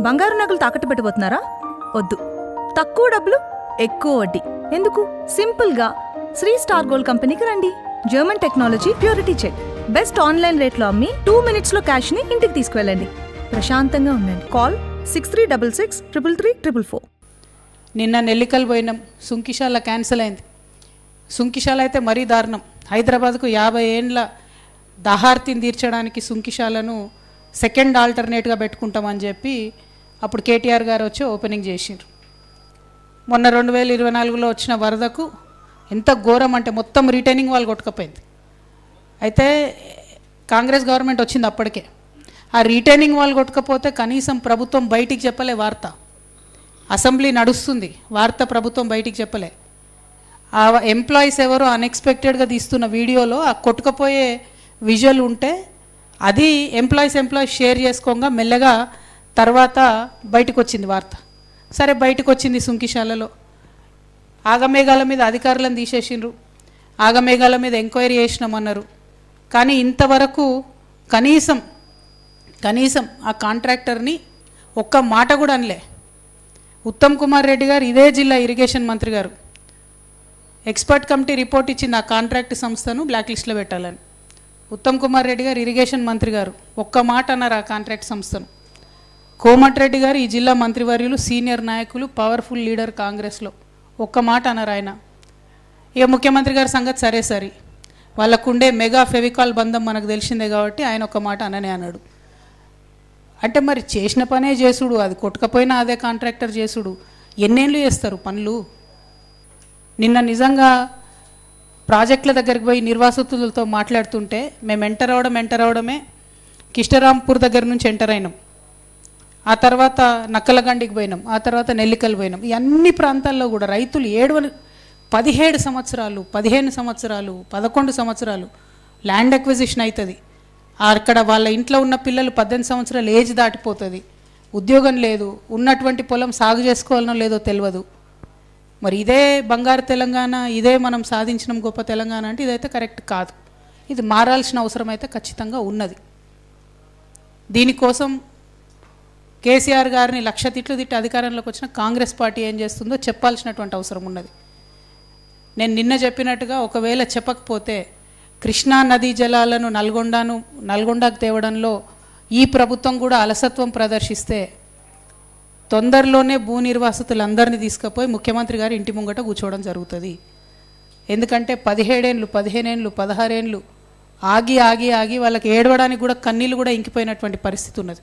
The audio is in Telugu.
బంగారు నగలు తాకట్టు పెట్టబోతున్నారా వద్దు. తక్కువ డబ్బులు ఎక్కువ వడ్డీ. ఎందుకు? సింపుల్గా. శ్రీ స్టార్ గోల్డ్ కంపెనీకి రండి. German technology purity check. Best online రేట్లో అమ్మి టూ మినిట్స్లో క్యాష్ని ఇంటికి తీసుకువెళ్ళండి. ప్రశాంతంగా ఉండండి. Call six three double six triple three triple four. నిన్న నెల్లికల్ పోయినాం సుంకిశాల క్యాన్సిల్ అయింది. సుంకిశాల అయితే మరీ దారుణం. హైదరాబాద్కు యాభై ఏండ్ల దహార్తిని తీర్చడానికి సుంకిశాలను సెకండ్ ఆల్టర్నేట్గా పెట్టుకుంటామని చెప్పి అప్పుడు కేటీఆర్ గారు వచ్చి ఓపెనింగ్ చేసిండ్రు. మొన్న రెండు వేల ఇరవై నాలుగులో వచ్చిన వరదకు ఎంత ఘోరం అంటే మొత్తం రిటైనింగ్ వాళ్ళు కొట్టుకపోయింది. అయితే కాంగ్రెస్ గవర్నమెంట్ వచ్చింది అప్పటికే. ఆ రిటైనింగ్ వాళ్ళు కొట్టుకపోతే కనీసం ప్రభుత్వం బయటికి చెప్పలే వార్త. అసెంబ్లీ నడుస్తుంది వార్త ప్రభుత్వం బయటికి చెప్పలే. ఆ ఎంప్లాయీస్ ఎవరో అన్ఎక్స్పెక్టెడ్గా తీస్తున్న వీడియోలో ఆ కొట్టుకపోయే విజువల్ ఉంటే అది ఎంప్లాయీస్ ఎంప్లాయీస్ షేర్ చేసుకోగా మెల్లగా తర్వాత బయటకు వచ్చింది వార్త. సరే బయటకు వచ్చింది సుంకిశాలలో. ఆగమేఘాల మీద అధికారులను తీసేసిండ్రు. ఆగమేఘాల మీద ఎంక్వైరీ చేసినామన్నారు కానీ ఇంతవరకు కనీసం కనీసం ఆ కాంట్రాక్టర్ని ఒక్క మాట కూడా అనలే. ఉత్తమ్ కుమార్ రెడ్డి గారు ఇదే జిల్లా ఇరిగేషన్ మంత్రి గారు. ఎక్స్పర్ట్ కమిటీ రిపోర్ట్ ఇచ్చింది ఆ కాంట్రాక్ట్ సంస్థను బ్లాక్ లిస్ట్లో పెట్టాలని. ఉత్తమ్ కుమార్ రెడ్డి గారు ఇరిగేషన్ మంత్రి గారు. ఒక్క మాట అన్నారు ఆ కాంట్రాక్ట్ సంస్థను. కోమటిరెడ్డి గారు ఈ జిల్లా మంత్రివర్యులు సీనియర్ నాయకులు పవర్ఫుల్ లీడర్ కాంగ్రెస్లో. ఒక్క మాట అన్నారు ఆయన. ఇక ముఖ్యమంత్రి గారి సంగతి సరే సరే. వాళ్ళకుండే మెగా ఫెవికాల్ బంధం మనకు తెలిసిందే కాబట్టి ఆయన ఒక మాట అననే అన్నాడు. అంటే మరి చేసిన పనే చేసుడు అది కొట్టకపోయినా అదే కాంట్రాక్టర్ చేసుడు. ఎన్నేళ్ళు చేస్తారు పనులు? నిన్న నిజంగా ప్రాజెక్టుల దగ్గరికి పోయి నిర్వాసితులతో మాట్లాడుతుంటే మేము ఎంటర్ అవడం ఎంటర్ అవడమే కిష్టరాంపూర్ దగ్గర నుంచి ఎంటర్ అయినాం. ఆ తర్వాత నక్కలగండికి పోయినాం ఆ తర్వాత నెల్లికలు పోయినాం. ఈ అన్ని ప్రాంతాల్లో కూడా రైతులు ఏడు పదిహేడు సంవత్సరాలు పదిహేను సంవత్సరాలు పదకొండు సంవత్సరాలు ల్యాండ్ అక్విజిషన్ అవుతుంది అక్కడ వాళ్ళ ఇంట్లో ఉన్న పిల్లలు పద్దెనిమిది సంవత్సరాలు ఏజ్ దాటిపోతుంది. ఉద్యోగం లేదు ఉన్నటువంటి పొలం సాగు చేసుకోవాలనో లేదో తెలియదు మరి ఇదే బంగారు తెలంగాణ ఇదే మనం సాధించిన గొప్ప తెలంగాణ అంటే ఇదైతే కరెక్ట్ కాదు. ఇది మారాల్సిన అవసరం అయితే ఖచ్చితంగా ఉన్నది. దీనికోసం కేసీఆర్ గారిని లక్ష తిట్లు తిట్టి అధికారంలోకి వచ్చిన కాంగ్రెస్ పార్టీ ఏం చేస్తుందో చెప్పాల్సినటువంటి అవసరం ఉన్నది. నేను నిన్న చెప్పినట్టుగా ఒకవేళ చెప్పకపోతే కృష్ణా నదీ జలాలను నల్గొండను నల్గొండకు తేవడంలో ఈ ప్రభుత్వం కూడా అలసత్వం ప్రదర్శిస్తే తొందరలోనే భూ నిర్వాసితులందరినీ తీసుకుపోయి ముఖ్యమంత్రి గారి ఇంటి ముంగట కూర్చోవడం జరుగుతుంది. ఎందుకంటే పదిహేడేళ్ళు పదిహేనేళ్ళు పదహారేళ్ళు ఆగి ఆగి ఆగి వాళ్ళకి ఏడవడానికి కూడా కన్నీళ్ళు కూడా ఇంకిపోయినటువంటి పరిస్థితి ఉన్నది.